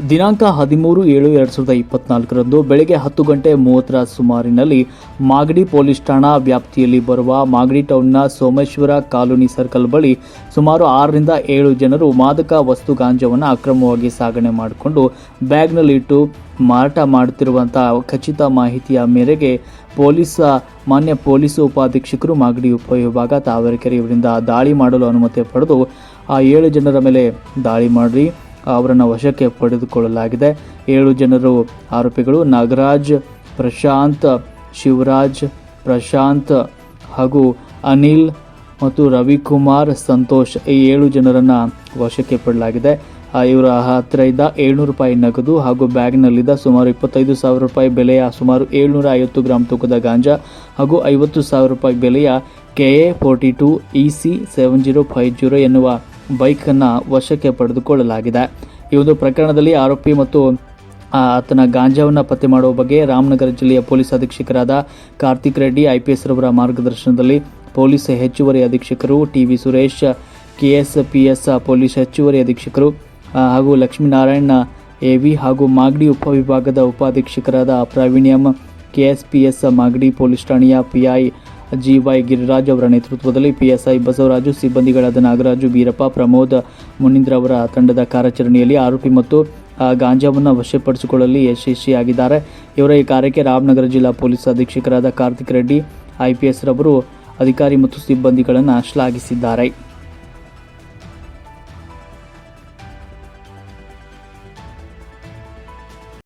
ದಿನಾಂಕ ಹದಿಮೂರು ಏಳು ಎರಡು ಸಾವಿರದ ಇಪ್ಪತ್ನಾಲ್ಕರಂದು ಬೆಳಗ್ಗೆ ಹತ್ತು ಗಂಟೆ ಮೂವತ್ತರ ಸುಮಾರಿನಲ್ಲಿ ಮಾಗಡಿ ಪೊಲೀಸ್ ಠಾಣಾ ವ್ಯಾಪ್ತಿಯಲ್ಲಿ ಬರುವ ಮಾಗಡಿ ಟೌನ್ನ ಸೋಮೇಶ್ವರ ಕಾಲೋನಿ ಸರ್ಕಲ್ ಬಳಿ ಸುಮಾರು ಆರರಿಂದ ಏಳು ಜನರು ಮಾದಕ ವಸ್ತು ಗಾಂಜಾವನ್ನು ಅಕ್ರಮವಾಗಿ ಸಾಗಣೆ ಮಾಡಿಕೊಂಡು ಬ್ಯಾಗ್ನಲ್ಲಿಟ್ಟು ಮಾರಾಟ ಮಾಡುತ್ತಿರುವಂತಹ ಖಚಿತ ಮಾಹಿತಿಯ ಮೇರೆಗೆ ಪೊಲೀಸ್, ಮಾನ್ಯ ಪೊಲೀಸ್ ಉಪಾಧೀಕ್ಷಕರು ಮಾಗಡಿ ಉಪವಿಭಾಗ ತಾವರೆಕೆರೆ ಇವರಿಂದ ದಾಳಿ ಮಾಡಲು ಅನುಮತಿ ಪಡೆದು ಆ ಏಳು ಜನರ ಮೇಲೆ ದಾಳಿ ಮಾಡಿ ಅವರನ್ನು ವಶಕ್ಕೆ ಪಡೆದುಕೊಳ್ಳಲಾಗಿದೆ. ಏಳು ಜನರು ಆರೋಪಿಗಳು ನಾಗರಾಜ್, ಪ್ರಶಾಂತ್, ಶಿವರಾಜ್, ಪ್ರಶಾಂತ್ ಹಾಗೂ ಅನಿಲ್ ಮತ್ತು ರವಿಕುಮಾರ್ ಸಂತೋಷ್ ಈ ಏಳು ಜನರನ್ನು ವಶಕ್ಕೆ ಪಡಲಾಗಿದೆ ಇವರ ಹತ್ತಿರ ಇದ್ದ ಏಳ್ನೂರು ರೂಪಾಯಿ ನಗದು ಹಾಗೂ ಬ್ಯಾಗ್ನಲ್ಲಿದ್ದ ಸುಮಾರು ಇಪ್ಪತ್ತೈದು ಸಾವಿರ ರೂಪಾಯಿ ಬೆಲೆಯ ಸುಮಾರು ಏಳ್ನೂರ ಐವತ್ತು ಗ್ರಾಂ ತೂಕದ ಗಾಂಜಾ ಹಾಗೂ ಐವತ್ತು ಸಾವಿರ ರೂಪಾಯಿ ಬೆಲೆಯ K A forty two E C seven zero five zero ಎನ್ನುವ ಬೈಕನ್ನು ವಶಕ್ಕೆ ಪಡೆದುಕೊಳ್ಳಲಾಗಿದೆ. ಈ ಒಂದು ಪ್ರಕರಣದಲ್ಲಿ ಆರೋಪಿ ಮತ್ತು ಆತನ ಗಾಂಜಾವನ್ನು ಪತ್ತೆ ಮಾಡುವ ಬಗ್ಗೆ ರಾಮನಗರ ಜಿಲ್ಲೆಯ police ಅಧೀಕ್ಷಕರಾದ Karthik Reddy I P S ರವರ ಮಾರ್ಗದರ್ಶನದಲ್ಲಿ ಪೊಲೀಸ್ ಹೆಚ್ಚುವರಿ ಅಧೀಕ್ಷಕರು, T V Suresh, K S P S police ಹೆಚ್ಚುವರಿ ಅಧೀಕ್ಷಕರು ಹಾಗೂ ಲಕ್ಷ್ಮೀನಾರಾಯಣ ಎ ವಿ ಹಾಗೂ ಮಾಗಡಿ ಉಪವಿಭಾಗದ ಉಪಾಧೀಕ್ಷಕರಾದ ಪ್ರಾವೀಣ್ಯಂ, K S P S Magadi police ಠಾಣೆಯ P I G Y Giriraj ಅವರ ನೇತೃತ್ವದಲ್ಲಿ ಪಿಎಸ್ಐ ಬಸವರಾಜು, ಸಿಬ್ಬಂದಿಗಳಾದ ನಾಗರಾಜು, ಬೀರಪ್ಪ, ಪ್ರಮೋದ್ ಮುನೀಂದ್ರ ಅವರ ತಂಡದ ಕಾರ್ಯಾಚರಣೆಯಲ್ಲಿ ಆರೋಪಿ ಮತ್ತು ಗಾಂಜಾವನ್ನು ವಶಪಡಿಸಿಕೊಳ್ಳಲು ಯಶಸ್ವಿಯಾಗಿದ್ದಾರೆ. ಇವರ ಈ ಕಾರ್ಯಕ್ಕೆ ರಾಮನಗರ ಜಿಲ್ಲಾ ಪೊಲೀಸ್ ಅಧೀಕ್ಷಕರಾದ ಕಾರ್ತಿಕ್ ರೆಡ್ಡಿ ಐಪಿಎಸ್ ರವರು ಅಧಿಕಾರಿ ಮತ್ತು ಸಿಬ್ಬಂದಿಗಳನ್ನು ಶ್ಲಾಘಿಸಿದ್ದಾರೆ.